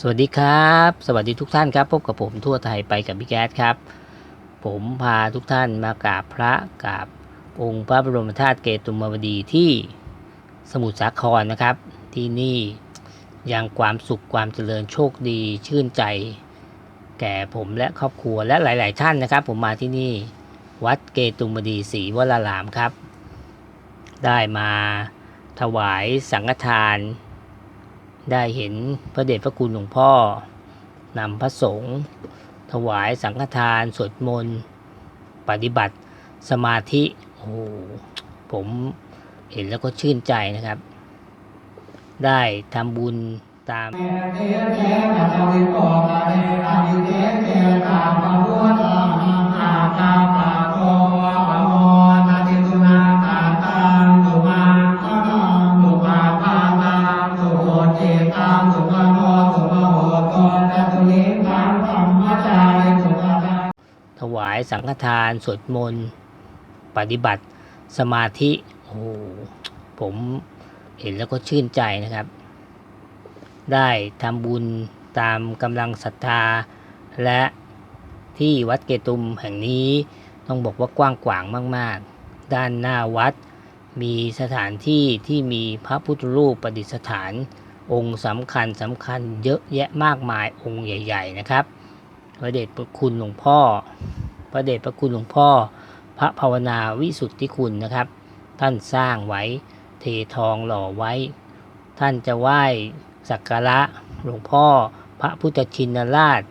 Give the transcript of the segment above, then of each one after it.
สวัสดีครับ สวัสดีทุกท่านครับ พบกับผมทั่วไทยไปกับพี่แก๊สครับ ผมพาทุกท่านมากราบพระกราบองค์พระบรมธาตุเกตุมวดีที่สมุทรสาครนะครับ ที่นี่ยังความสุขความเจริญโชคดีชื่นใจ แก่ผมและครอบครัวและหลาย ๆ ท่านนะครับ ผมมาที่นี่วัดเกตุมวดีศรีวรารามครับ ได้มาถวายสังฆทาน ได้เห็นพระเดชพระคุณหลวงพ่อนำพระสงฆ์ถวายสังฆทานสวดมนต์ปฏิบัติสมาธิโอ้ผมเห็นแล้วก็ชื่นใจนะครับ ได้ทำบุญตาม ถวายสังฆทานสวดมนต์ปฏิบัติสมาธิโอ้ผมเห็นแล้วก็ชื่นใจนะครับ ได้ทำบุญตามกำลังศรัทธา และที่วัดเกตุมแห่งนี้ต้องบอกว่ากว้างขวางมาก ๆ ด้านหน้าวัดมีสถานที่ที่มีพระพุทธรูปประดิษฐาน องค์สำคัญสำคัญเยอะแยะมากมายองค์ใหญ่ ๆ นะครับ พระเดชพระคุณหลวงพ่อ พระเดชพระคุณหลวงพ่อ พระภาวนาวิสุทธิคุณนะครับ ท่านสร้างไว้เททองหล่อไว้ ท่านจะไหว้สักการะหลวงพ่อ พระพุทธชินราช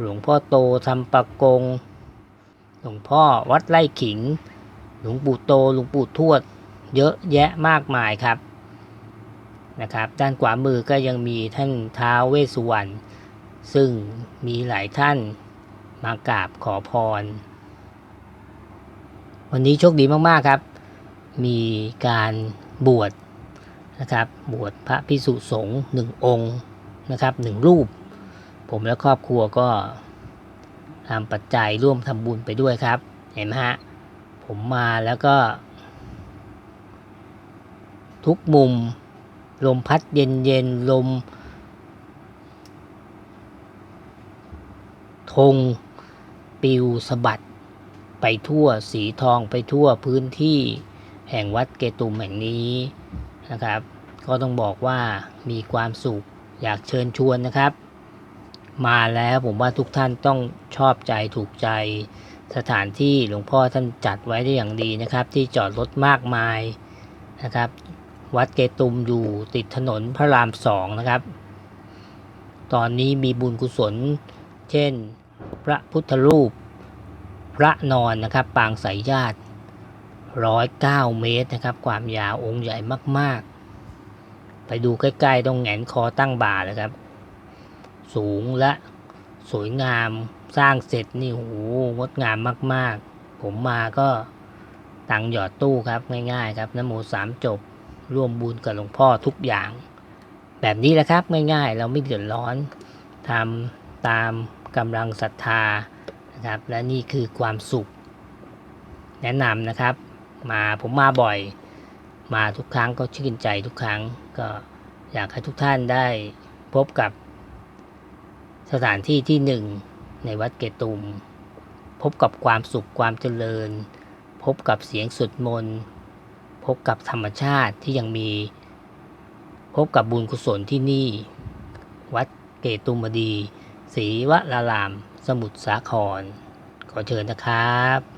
หลวงพ่อโตทำปะกง หลวงพ่อวัดไร่ขิง หลวงปู่โตหลวงปู่ทวด เยอะแยะมากมายครับนะครับ ด้านขวามือก็ยังมีท่านท้าวเวสสุวรรณ ซึ่งมีหลายท่านมากราบขอพร วันนี้โชคดีมากๆครับ มีการบวชนะครับบวชพระพิสุสงฆ์หนึ่งองค์นะครับหนึ่งรูป ผมและครอบครัวก็ทำปัจจัยร่วมทำบุญไปด้วยครับ เห็นไหมฮะ ผมมาแล้วก็ ทุกมุม ลมพัดเย็นๆลม ธงปิวสะบัดไปทั่วสีทองไปทั่วพื้นที่แห่งวัดเกตุมแห่งนี้นะครับ ก็ต้องบอกว่ามีความสุขอยากเชิญชวนนะครับ มาแล้วผมว่าทุกท่านต้องชอบใจถูกใจสถานที่หลวงพ่อท่านจัดไว้ได้อย่างดีนะครับ ที่จอดรถมากมายนะครับ วัดเกตุมอยู่ติดถนนพระรามสองนะครับ ตอนนี้มีบุญกุศล เช่น พระพุทธรูป พระนอนนะครับปางสายญาติร้อยเก้าเมตรนะครับความยาวองค์ใหญ่มากๆ ไปดูใกล้ๆต้องแหงนคอตั้งบ่าเลยครับ สูงและสวยงามสร้างเสร็จนี่โหงดงามมากๆ ผมมาก็ตังหยอดตู้ครับง่ายๆครับนโมสามจบร่วมบุญกับหลวงพ่อทุกอย่าง แบบนี้แหละครับง่ายๆ เราไม่เดือดร้อนทำตาม กำลังศรัทธานะครับ และนี่คือความสุข แนะนำนะครับ มาผมมาบ่อย มาทุกครั้งก็ชื่นใจทุกครั้งก็อยากให้ทุกท่านได้พบกับสถานที่ที่หนึ่งในวัดเกตุม พบกับความสุขความเจริญ พบกับเสียงสวดมนพบกับธรรมชาติที่ยังมี พบกับบุญกุศลที่นี่ วัดเกตุมดี ศรีวราราม สมุทรสาคร ขอเชิญนะครับ